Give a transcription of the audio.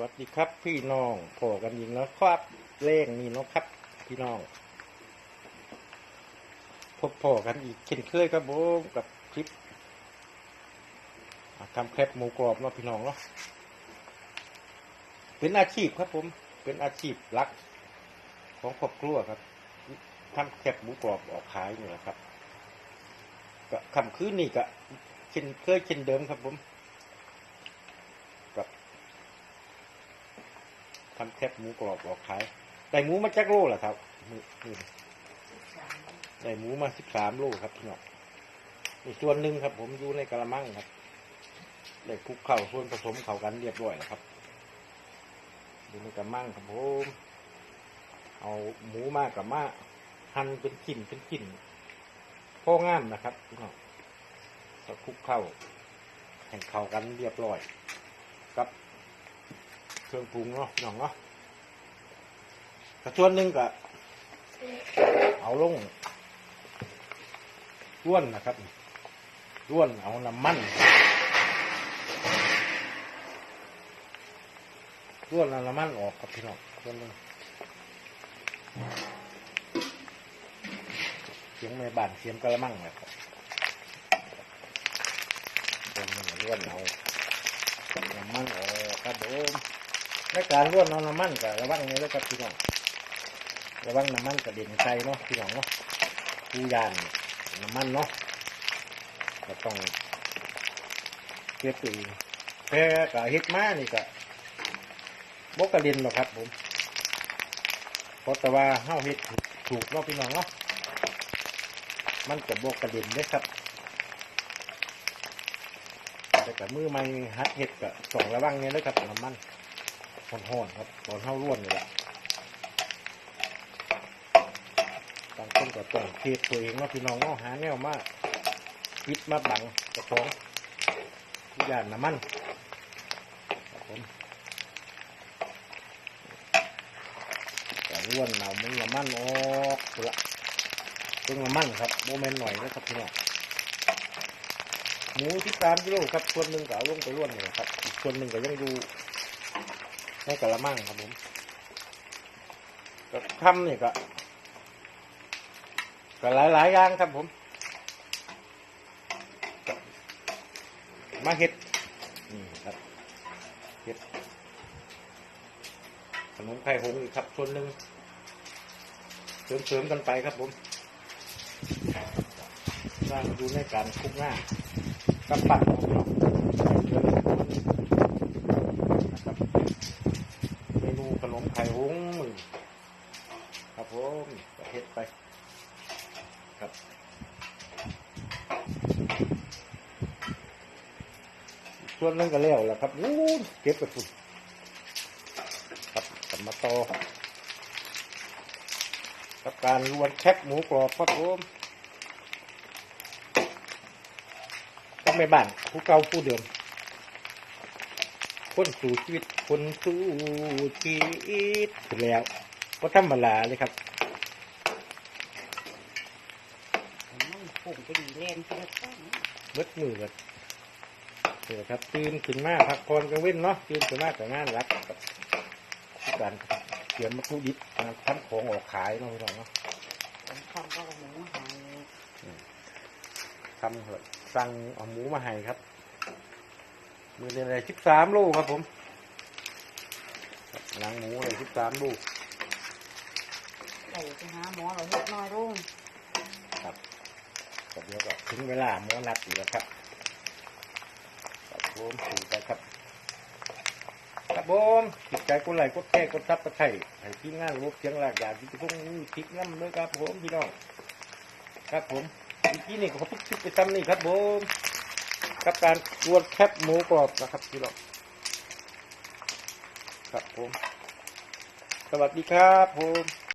วัสดีครับ พี่น้องพอกันยิงแล้วครับเล่งนี่เนาะครับ พี่น้อง พบพอกันอีกเช่นเคยครับผมกับคลิปทำแคบหมูกรอบเนาะพี่น้องเนาะเป็นอาชีพครับผม เป็นอาชีพหลัก ของครอบครัวครับทำแคบหมูกรอบออกขายนี่แหละครับก็คำคืนนี่ก็เช่นเคยเช่นเดิมครับผม กับ ทำแคบหมูกรอบออกขายได้หมูมาจากโลเหรอครับมือมือได้หมูมาสิบสามโลครับพี่น้องอีกส่วนหนึ่งครับ ผมอยู่ในกระมังครับได้คลุกเข้าส่วนผสมเข้ากันเรียบร้อยแล้วครับอยู่ในกระมังครับผมเอาหมูมากกับมาหั่นเป็นชิ้นเป็นชิ้นพ่องามนะครับพี่น้องก็คลุกเข้าแห่งเข้ากันเรียบร้อย กับ เครื่องปรุงเนาะพี่น้องเนาะกระชวนหนึ่งก็เอาลงร่วนนะครับร่วนเอาน้ำมันร่วนเอาน้ำมันออกครับพี่น้องส่วนหนึ่งเสียงแม่บ้านเสียงกระมังนะครับส่วนหนึ่งร่วนเอา น้ำมันออกครับผม ในการร่วนน้ำมันกับระวังนี้ด้วยครับพี่น้องระวังน้ำมันกระเด็นใส่เนาะพี่น้องเนาะผู้ยานน้ำมันเนาะก็ต้องเก็บตัวเองแค่กับเฮ็ดมานี่ก็บกกระเด็นหรอกครับผมเพราะแต่ว่าเฮาเฮ็ดถูกเนาะพี่น้องเนาะมันจะบกกระเด็นเด้ครับแต่กับมือไม่ฮัดเห็ดกับสองระวังเนี่ยแล้วกับน้ำมัน ห่อนๆครับตอนเท่าร่วนนี่แหละบางคนก็ต้องเทศตัวเองเนาะพี่น้องเนาะหาแนวมากปิดมาบังกระท้องทุกอย่างน้ำมันครับผมแต่ร่วนเอามึงน้ำมันออกพุ่นละเพิ่งน้ำมันครับโมเมนต์หน่อยนะครับพี่น้องหมูที่สามกิโลครับส่วนหนึ่งก็เอาลงไปร่วนเลยครับอีกส่วนหนึ่งก็ยังอยู่ ในกระมังครับผมก็ทำนี่ก็ก็หลายหลายๆอย่างครับผม มาเห็ดนี่ครับเห็ดขนมไข่หงอีกครับส่วนหนึ่งเสริมๆกันไปครับผมสร้างอยู่ในการคุกหน้ากับปั่นของเรา หุ้งมือครับผมก็เฮ็ดไป ครับส่วนนึงก็แล้วแหละครับอู้เก็บไปฝุ่นครับกลับมาต่อกับการรวนแคบหมูกรอบครับผมก็ไม่บ้านผู้เก่าผู้เดิม คนสู่ชีวิตคนสู่ชีวิตถึงแล้วก็ธรรมดาเลยครับมันปุ่มก็ดีเล่นที่ละต้นเบิดมือกันเดี๋ยวครับตื่นขึ้นมาพักผ่อนกลางเว้นเนาะตื่นขึ้นมาแต่งานรักกับผู้การเตรียมวัตถุดิบมาทำของออกขายเนาะพี่น้องเนาะผมทำก็เอาหมูหายทำเถอะสั่งเอาหมูมาให้ครับ มือเรียนอะไรสิบสามลูกครับผมครับหนังหมูเลยสิบสามลูกใส่ไปหาหมอเราเล็กน้อยรุ่งครับก็เดี๋ยวก็ถึงเวลาหมอนัดอีกแล้วครับครับผมสู่ไปครับครับผมติดใจกดไลค์กดแชร์กดซับกดไข่ให้ทีมงานรบเสียงหลากหลายที่จะพุ่งมีคลิกน้ำด้วยครับผมพี่น้องครับผมอีกทีนี่ก็ขอทุกคลิปไปซ้ำนี่ครับผม กับการรวนแคบหมูกรอบนะครับพี่น้องครับผม สวัสดีครับผม